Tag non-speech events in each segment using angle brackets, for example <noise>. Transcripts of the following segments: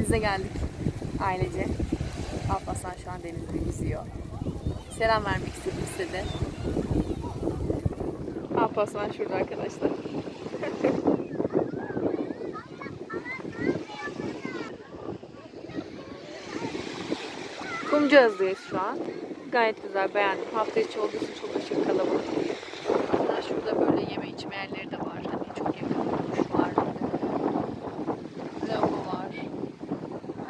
Denize geldik ailece. Alparslan şu an denizde yüzüyor. Selam vermek istedim size de. Alparslan şurada arkadaşlar. <laughs> Kumcağız'dayız şu an. Gayet güzel beğendim. Hafta içi olduğu için çok aşırı kalabalık değil. Hatta şurada böyle yeme içme yerleri de var. Hani çok yakın duş var. Lavabo var.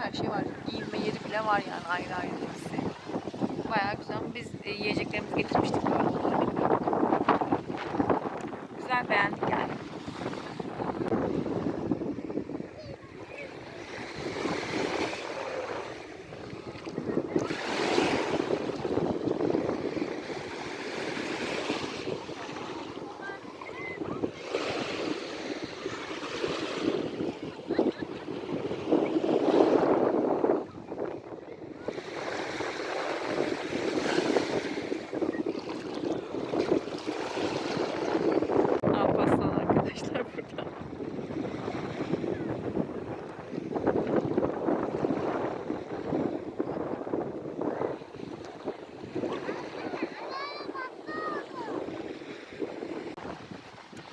Her şey var. Giyinme yeri bile var yani ayrı ayrı hepsi. Bayağı güzel. Biz e, yiyeceklerimizi getirmiştik. Güzel beğendik yani. Alparslan arkadaşlar burada.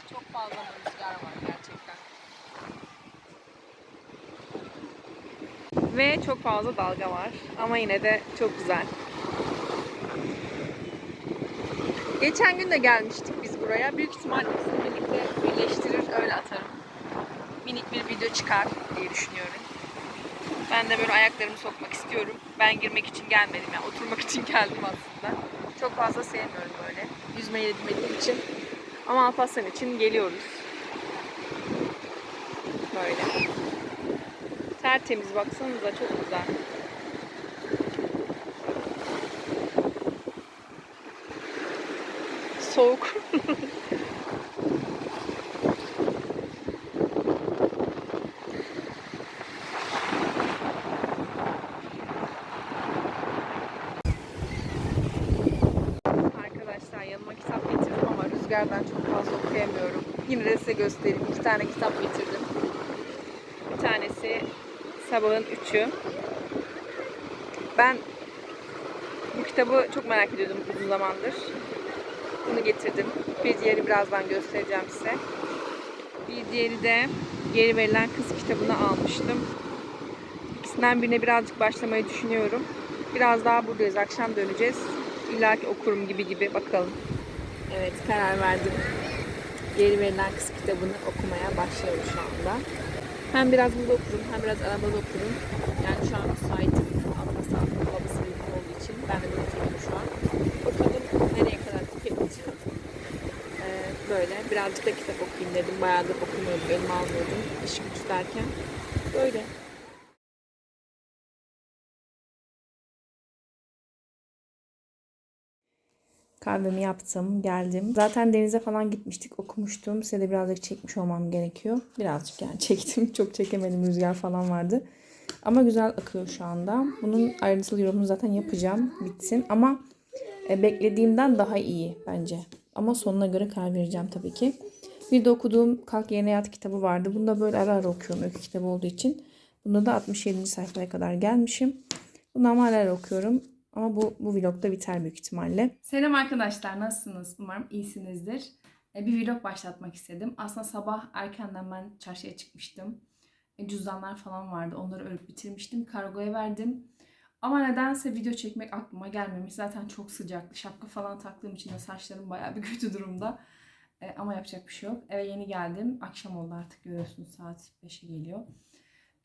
Çok fazla rüzgar var gerçekten. Ve çok fazla dalga var. Ama yine de çok güzel. Geçen gün de gelmiştik biz buraya. Büyük ihtimalle sizinle birlikte birleştirir öyle atarım. Minik bir video çıkar diye düşünüyorum. Ben de böyle ayaklarımı sokmak istiyorum. Ben girmek için gelmedim yani oturmak için geldim aslında. Çok fazla sevmiyorum böyle. Yüzmeyi bilmediğim için. Ama Alparslan için geliyoruz. Böyle. Tertemiz baksanıza çok güzel. Soğuk. Rüzgardan çok fazla okuyamıyorum. Yine de size göstereyim. İki tane kitap getirdim. Bir tanesi Sabahın Üçü. Ben bu kitabı çok merak ediyordum uzun zamandır. Bunu getirdim. Bir diğeri birazdan göstereceğim size. Bir diğeri de Geri Verilen Kız kitabını almıştım. İkisinden birine birazcık başlamayı düşünüyorum. Biraz daha buradayız. Akşam döneceğiz. İlla ki okurum gibi gibi. Bakalım. Evet karar verdim. Geri Verilen Kız kitabını okumaya başlıyorum şu anda. Hem biraz burada okurum hem biraz arabada okurum. Yani şu an müsaitim. Alparslan babası uygun olduğu için ben de oturuyorum şu an. Bakalım nereye kadar tüketeceğim. Ee, böyle birazcık da kitap okuyayım dedim. Bayağıdır okumuyordum, elime almıyordum. İş güç derken. Böyle. Kahvemi yaptım, geldim. Zaten denize falan gitmiştik, okumuştum. Size de birazcık çekmiş olmam gerekiyor. Birazcık yani <laughs> çektim. Çok çekemedim, rüzgar falan vardı. Ama güzel akıyor şu anda. Bunun ayrıntılı yorumunu zaten yapacağım, bitsin. Ama e, beklediğimden daha iyi bence. Ama sonuna göre karar vereceğim tabii ki. Bir de okuduğum Kalk Yerine Yat kitabı vardı. Bunu da böyle ara ara okuyorum öykü kitabı olduğu için. Bunda da 67. sayfaya kadar gelmişim. Bunu ama ara ara okuyorum. Ama bu, bu vlogda biter büyük ihtimalle. Selam arkadaşlar nasılsınız? Umarım iyisinizdir. E, Bir vlog başlatmak istedim. Aslında sabah erkenden ben çarşıya çıkmıştım. E, Cüzdanlar falan vardı. Onları örüp bitirmiştim. Kargoya verdim. Ama nedense video çekmek aklıma gelmemiş. Zaten çok sıcaktı. Şapka falan taktığım için de saçlarım bayağı bir <laughs> kötü durumda. E, ama yapacak bir şey yok. Eve yeni geldim. Akşam oldu artık görüyorsunuz saat 5'e geliyor.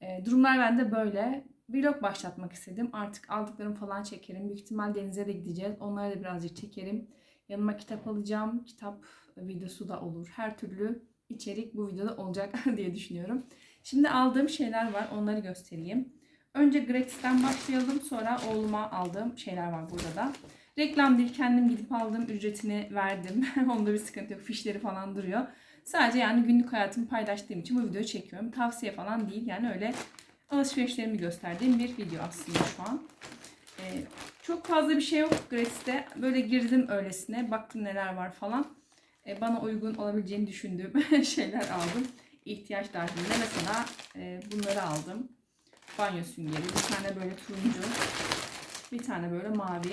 E, durumlar bende böyle. Vlog başlatmak istedim. Artık aldıklarımı falan çekerim. Büyük ihtimal denize de gideceğiz. Onları da birazcık çekerim. Yanıma kitap alacağım. Kitap videosu da olur. Her türlü içerik bu videoda olacak <laughs> diye düşünüyorum. Şimdi aldığım şeyler var. Onları göstereyim. Önce Gratis'ten başlayalım. Sonra oğluma aldığım şeyler var burada da. Reklam değil kendim gidip aldığım ücretini verdim. <laughs> Onda bir sıkıntı yok. Fişleri falan duruyor. Sadece yani günlük hayatımı paylaştığım için bu videoyu çekiyorum. Tavsiye falan değil. Yani öyle alışverişlerimi gösterdiğim bir video aslında şu an. Ee, çok fazla bir şey yok Gratis'te. Böyle girdim öylesine. Baktım neler var falan. Ee, bana uygun olabileceğini düşündüğüm <laughs> şeyler aldım. İhtiyaç dahilinde. Mesela e, bunları aldım. banyo süngeri, bir tane böyle turuncu, bir tane böyle mavi.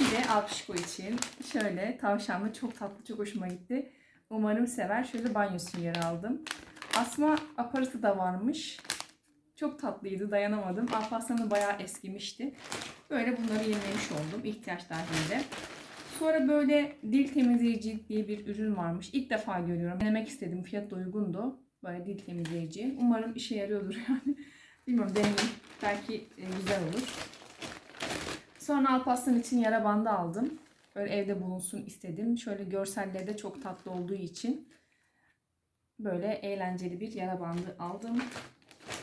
Bir de Alpişko için şöyle tavşanlı çok tatlı çok hoşuma gitti. Umarım sever. Şöyle banyo süngeri aldım. Asma aparatı da varmış. Çok tatlıydı dayanamadım. Alparslan'ı bayağı eskimişti. Böyle bunları yenilemiş oldum ihtiyaç dahilinde. Sonra böyle dil temizleyici diye bir ürün varmış. İlk defa görüyorum. Denemek istedim. Fiyat da uygundu. Böyle dil temizleyici. Umarım işe yarıyordur <laughs> yani. Bilmiyorum deneyeyim. Belki e, güzel olur. Sonra Alparslan için yara bandı aldım. Böyle evde bulunsun istedim. Şöyle görselleri de çok tatlı olduğu için böyle eğlenceli bir yara bandı aldım.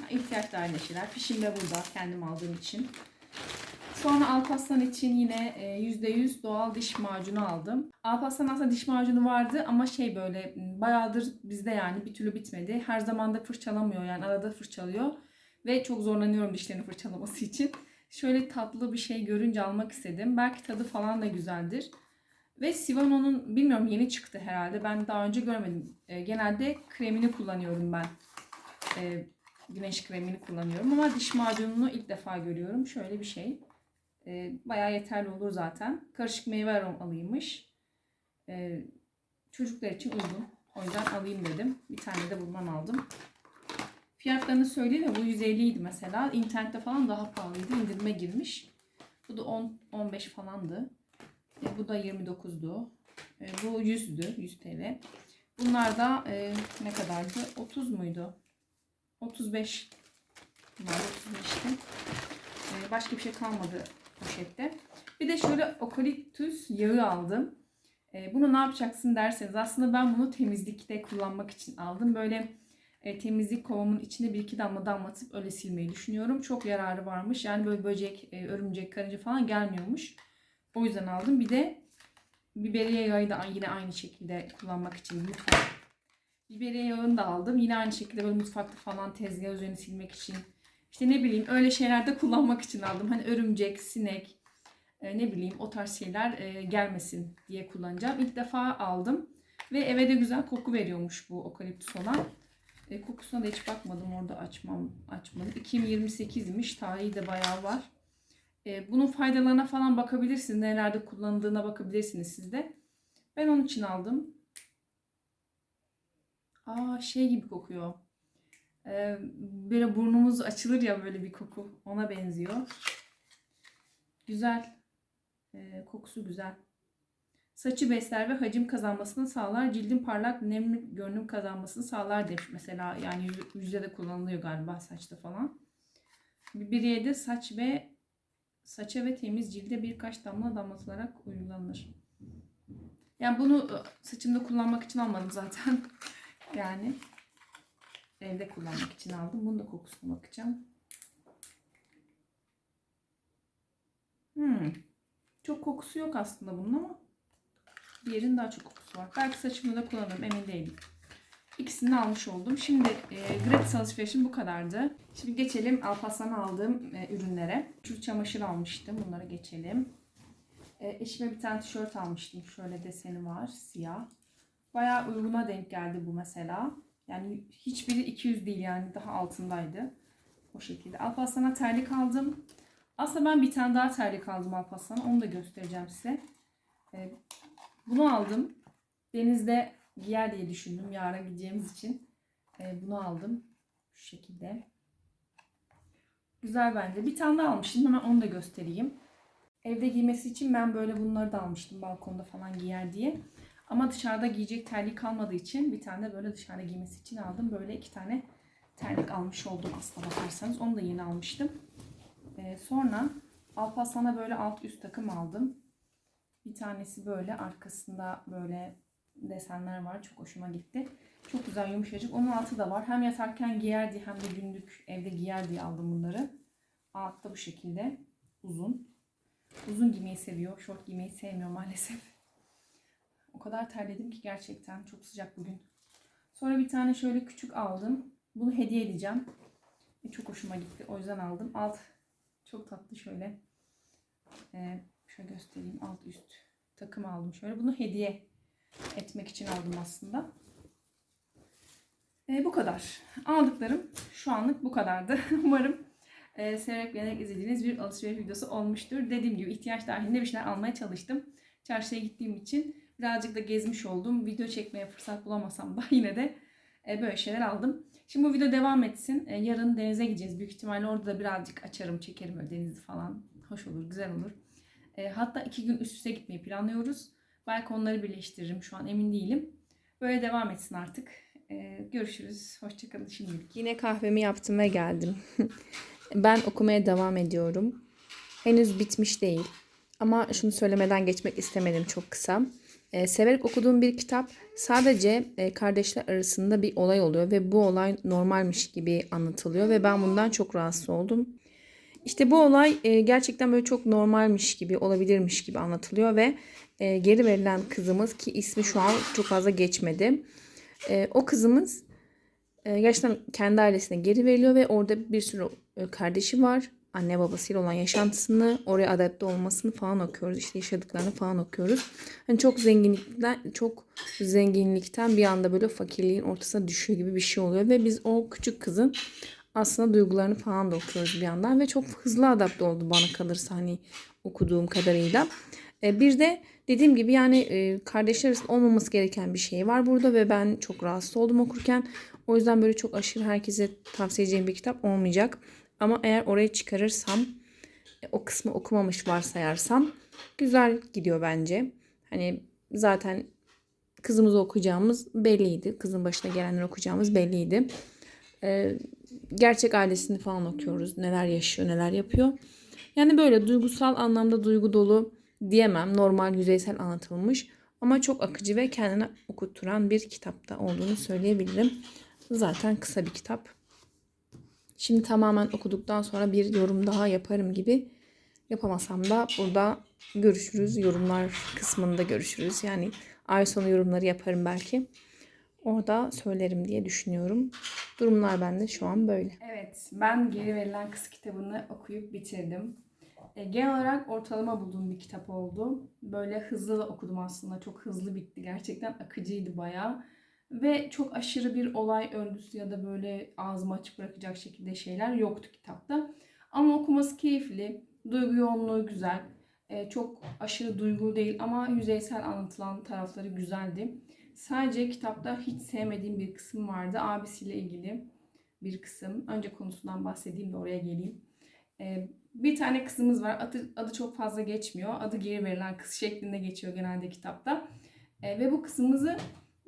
İhtiyaç dahilinde şeyler. Fişim de burada kendim aldığım için. Sonra Alparslan için yine e, %100 doğal diş macunu aldım. Alparslan aslında diş macunu vardı ama şey böyle bayağıdır bizde yani bir türlü bitmedi. Her zaman da fırçalamıyor yani arada fırçalıyor. Ve çok zorlanıyorum dişlerini fırçalaması için. Şöyle tatlı bir şey görünce almak istedim. Belki tadı falan da güzeldir. Ve Sivano'nun bilmiyorum yeni çıktı herhalde. Ben daha önce görmedim. E, genelde kremini kullanıyorum ben. Güneş kremini kullanıyorum ama diş macununu ilk defa görüyorum. Şöyle bir şey. E, bayağı yeterli olur zaten. Karışık meyve aromalıymış. E, çocuklar için uygun. O yüzden alayım dedim. Bir tane de bundan aldım. Fiyatlarını söyleyeyim de bu 150 idi mesela. İnternette falan daha pahalıydı. İndirime girmiş. Bu da 10 15 falandı. E, bu da 29'du. E, bu 100'dü. 100 TL. Bunlar da e, ne kadardı? 30 muydu? 35. Bunlar da 35'ti. E, başka bir şey kalmadı poşette. Bir de şöyle okaliptüs yağı aldım. E, bunu ne yapacaksın derseniz aslında ben bunu temizlikte kullanmak için aldım. Böyle e, temizlik kovamın içine bir iki damla damlatıp öyle silmeyi düşünüyorum. Çok yararı varmış. Yani böyle böcek, e, örümcek, karınca falan gelmiyormuş. O yüzden aldım. Bir de biberiye yağı da yine aynı şekilde kullanmak için mutfak. Biberiye yağını da aldım. Yine aynı şekilde böyle mutfakta falan tezgah üzerini silmek için. İşte ne bileyim öyle şeylerde kullanmak için aldım. Hani örümcek, sinek, e, ne bileyim o tarz şeyler e, gelmesin diye kullanacağım. İlk defa aldım. Ve eve de güzel koku veriyormuş bu okaliptüs olan. E, kokusuna da hiç bakmadım orada açmam açmadım. 2028'miş. Tarihi de bayağı var. E, bunun faydalarına falan bakabilirsiniz. Nelerde kullanıldığına bakabilirsiniz siz de. Ben onun için aldım. Aa şey gibi kokuyor. E, böyle burnumuz açılır ya böyle bir koku. Ona benziyor. Güzel. E, kokusu güzel. Saçı besler ve hacim kazanmasını sağlar. Cildin parlak nemli görünüm kazanmasını sağlar demiş. Mesela yani yüz- yüzde de kullanılıyor galiba saçta falan. Biberiye de saç ve saça ve temiz cilde birkaç damla damlatılarak uygulanır. Yani bunu e, saçımda kullanmak için almadım zaten. <laughs> yani evde kullanmak için aldım. Bunu da kokusuna bakacağım. Hmm. Çok kokusu yok aslında bunun ama diğerinin daha çok kokusu var. Belki saçımda da kullanırım emin değilim. İkisini almış oldum. Şimdi e, gratis alışverişim bu kadardı. Şimdi geçelim Alparslan'a aldığım e, ürünlere. Şu çamaşır almıştım. Bunlara geçelim. E, eşime bir tane tişört almıştım. Şöyle deseni var. Siyah. Bayağı uyguna denk geldi bu mesela. Yani hiçbiri 200 değil yani daha altındaydı. O şekilde. Alparslan'a terlik aldım. Aslında ben bir tane daha terlik aldım Alparslan'a. Onu da göstereceğim size. E, bunu aldım. Denizde giyer diye düşündüm yarın gideceğimiz için. E, bunu aldım. Şu şekilde. Güzel bence. Bir tane daha almıştım. Hemen onu da göstereyim. Evde giymesi için ben böyle bunları da almıştım. Balkonda falan giyer diye. Ama dışarıda giyecek terlik kalmadığı için bir tane de böyle dışarıda giymesi için aldım. Böyle iki tane terlik almış oldum aslına bakarsanız. Onu da yeni almıştım. E, sonra Alparslan'a böyle alt üst takım aldım. Bir tanesi böyle arkasında böyle desenler var. Çok hoşuma gitti. Çok güzel yumuşacık. Onun altı da var. Hem yatarken giyer diye hem de günlük evde giyer diye aldım bunları. Altta bu şekilde uzun. Uzun giymeyi seviyor. Şort giymeyi sevmiyor maalesef. O kadar terledim ki gerçekten. Çok sıcak bugün. Sonra bir tane şöyle küçük aldım. Bunu hediye edeceğim. E, çok hoşuma gitti. O yüzden aldım. Alt çok tatlı şöyle. Ee, şöyle göstereyim. Alt üst takım aldım şöyle. Bunu hediye etmek için aldım aslında. E, bu kadar. Aldıklarım şu anlık bu kadardı. <laughs> Umarım e, severek beğenerek izlediğiniz bir alışveriş videosu olmuştur. Dediğim gibi ihtiyaç dahilinde bir şeyler almaya çalıştım. Çarşıya gittiğim için birazcık da gezmiş oldum. Video çekmeye fırsat bulamasam da <laughs> yine de e, böyle şeyler aldım. Şimdi bu video devam etsin. E, yarın denize gideceğiz. Büyük ihtimalle orada da birazcık açarım, çekerim öyle denizi falan. Hoş olur, güzel olur. E, hatta iki gün üst üste gitmeyi planlıyoruz. Belki onları birleştiririm. Şu an emin değilim. Böyle devam etsin artık. Görüşürüz. Hoşçakalın şimdilik. Yine kahvemi yaptım ve geldim. <laughs> ben okumaya devam ediyorum. Henüz bitmiş değil. Ama şunu söylemeden geçmek istemedim çok kısa. E, severek okuduğum bir kitap sadece e, kardeşler arasında bir olay oluyor ve bu olay normalmiş gibi anlatılıyor ve ben bundan çok rahatsız oldum. İşte bu olay e, gerçekten böyle çok normalmiş gibi, olabilirmiş gibi anlatılıyor ve e, geri verilen kızımız ki ismi şu an çok fazla geçmedi. E, o kızımız e, gerçekten kendi ailesine geri veriliyor ve orada bir sürü e, kardeşi var. Anne babasıyla olan yaşantısını, oraya adapte olmasını falan okuyoruz. İşte yaşadıklarını falan okuyoruz. Hani çok zenginlikten, çok zenginlikten bir anda böyle fakirliğin ortasına düşüyor gibi bir şey oluyor ve biz o küçük kızın aslında duygularını falan da okuyoruz bir yandan ve çok hızlı adapte oldu bana kalırsa hani okuduğum kadarıyla. E, bir de dediğim gibi yani e, kardeşler arasında olmaması gereken bir şey var burada ve ben çok rahatsız oldum okurken. O yüzden böyle çok aşırı herkese tavsiye edeceğim bir kitap olmayacak. Ama eğer oraya çıkarırsam e, o kısmı okumamış varsayarsam güzel gidiyor bence. Hani zaten kızımızı okuyacağımız belliydi. Kızın başına gelenleri okuyacağımız belliydi. Ee, gerçek ailesini falan okuyoruz. Neler yaşıyor, neler yapıyor. Yani böyle duygusal anlamda duygu dolu diyemem. Normal yüzeysel anlatılmış. Ama çok akıcı ve kendine okutturan bir kitapta olduğunu söyleyebilirim. Zaten kısa bir kitap. Şimdi tamamen okuduktan sonra bir yorum daha yaparım gibi. Yapamasam da burada görüşürüz. Yorumlar kısmında görüşürüz. Yani ay sonu yorumları yaparım belki. Orada söylerim diye düşünüyorum. Durumlar bende şu an böyle. Evet, ben Geri Verilen Kız kitabını okuyup bitirdim. E, genel olarak ortalama bulduğum bir kitap oldu. Böyle hızlı okudum aslında. Çok hızlı bitti. Gerçekten akıcıydı bayağı. Ve çok aşırı bir olay örgüsü ya da böyle ağzımı açık bırakacak şekilde şeyler yoktu kitapta. Ama okuması keyifli. Duygu yoğunluğu güzel. E, çok aşırı duygu değil ama yüzeysel anlatılan tarafları güzeldi. Sadece kitapta hiç sevmediğim bir kısım vardı. Abisiyle ilgili bir kısım. Önce konusundan bahsedeyim de oraya geleyim. Ee, bir tane kızımız var. Adı, adı çok fazla geçmiyor. Adı geri verilen kız şeklinde geçiyor genelde kitapta. Ee, ve bu kızımızı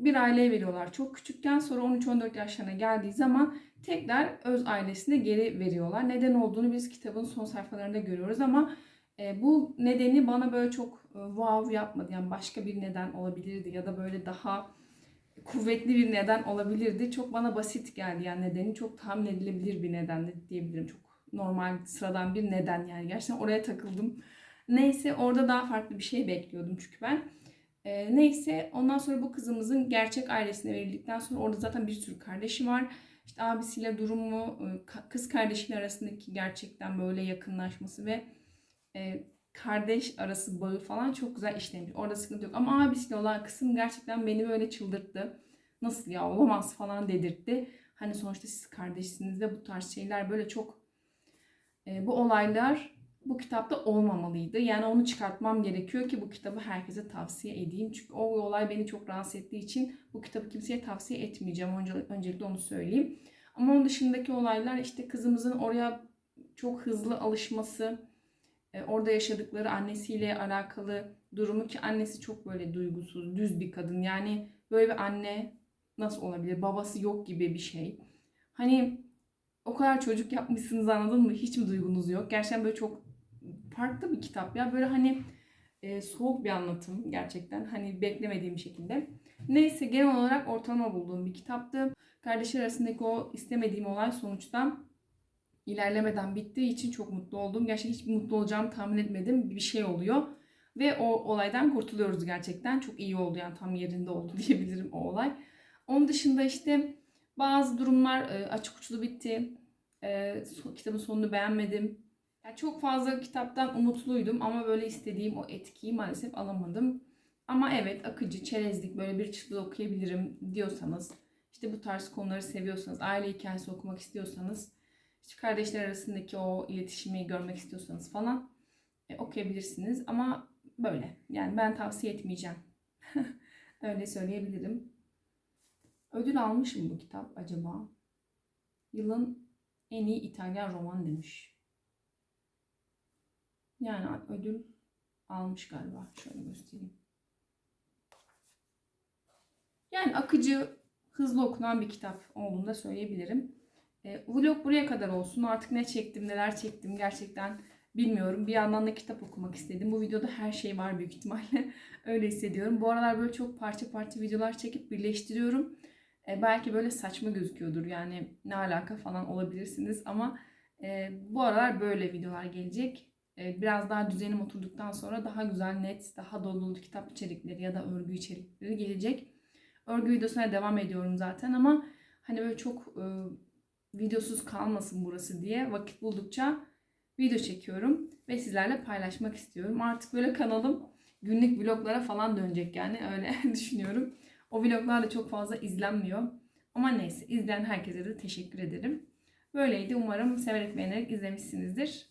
bir aileye veriyorlar. Çok küçükken sonra 13-14 yaşlarına geldiği zaman tekrar öz ailesine geri veriyorlar. Neden olduğunu biz kitabın son sayfalarında görüyoruz ama e, bu nedeni bana böyle çok e, wow yapmadı. Yani başka bir neden olabilirdi ya da böyle daha kuvvetli bir neden olabilirdi. Çok bana basit geldi yani nedeni çok tahmin edilebilir bir nedendi diyebilirim. Çok normal sıradan bir neden yani gerçekten oraya takıldım. Neyse orada daha farklı bir şey bekliyordum çünkü ben. E, neyse ondan sonra bu kızımızın gerçek ailesine verildikten sonra orada zaten bir sürü kardeşi var. İşte abisiyle durumu, e, kız kardeşiyle arasındaki gerçekten böyle yakınlaşması ve e, kardeş arası bağı falan çok güzel işlemiş. Orada sıkıntı yok. Ama abisiyle olan kısım gerçekten beni böyle çıldırttı. Nasıl ya olamaz falan dedirtti. Hani sonuçta siz kardeşsiniz ve bu tarz şeyler böyle çok e, bu olaylar bu kitapta olmamalıydı. Yani onu çıkartmam gerekiyor ki bu kitabı herkese tavsiye edeyim. Çünkü o olay beni çok rahatsız ettiği için bu kitabı kimseye tavsiye etmeyeceğim. Önce, öncelikle onu söyleyeyim. Ama onun dışındaki olaylar işte kızımızın oraya çok hızlı alışması, e, orada yaşadıkları annesiyle alakalı durumu ki annesi çok böyle duygusuz, düz bir kadın. Yani böyle bir anne nasıl olabilir? Babası yok gibi bir şey. Hani o kadar çocuk yapmışsınız anladın mı? Hiç mi duygunuz yok? Gerçekten böyle çok farklı bir kitap ya. Böyle hani e, soğuk bir anlatım gerçekten. Hani beklemediğim şekilde. Neyse genel olarak ortalama bulduğum bir kitaptı. Kardeşler arasındaki o istemediğim olay sonuçta ilerlemeden bittiği için çok mutlu oldum. Gerçekten hiç mutlu olacağımı tahmin etmedim. Bir şey oluyor. Ve o olaydan kurtuluyoruz gerçekten. Çok iyi oldu yani tam yerinde oldu <laughs> diyebilirim o olay. Onun dışında işte bazı durumlar e, açık uçlu bitti. E, kitabın sonunu beğenmedim. Yani çok fazla kitaptan umutluydum ama böyle istediğim o etkiyi maalesef alamadım. Ama evet akıcı, çerezlik böyle bir çıtlı okuyabilirim diyorsanız işte bu tarz konuları seviyorsanız, aile hikayesi okumak istiyorsanız, işte kardeşler arasındaki o iletişimi görmek istiyorsanız falan e, okuyabilirsiniz. Ama böyle. Yani ben tavsiye etmeyeceğim. <laughs> Öyle söyleyebilirim. Ödül almış mı bu kitap acaba? Yılın en iyi İtalyan roman demiş. Yani ödül almış galiba. Şöyle göstereyim. Yani akıcı, hızlı okunan bir kitap olduğunu da söyleyebilirim. E, vlog buraya kadar olsun. Artık ne çektim, neler çektim gerçekten bilmiyorum. Bir yandan da kitap okumak istedim. Bu videoda her şey var büyük ihtimalle. <laughs> Öyle hissediyorum. Bu aralar böyle çok parça parça videolar çekip birleştiriyorum. E, belki böyle saçma gözüküyordur. Yani ne alaka falan olabilirsiniz ama e, bu aralar böyle videolar gelecek. E, biraz daha düzenim oturduktan sonra daha güzel, net, daha dolu dolu kitap içerikleri ya da örgü içerikleri gelecek. Örgü videosuna devam ediyorum zaten ama hani böyle çok e, videosuz kalmasın burası diye vakit buldukça video çekiyorum ve sizlerle paylaşmak istiyorum. Artık böyle kanalım günlük vloglara falan dönecek yani öyle <laughs> düşünüyorum. O vloglar da çok fazla izlenmiyor. Ama neyse izleyen herkese de teşekkür ederim. Böyleydi. Umarım severek beğenerek izlemişsinizdir.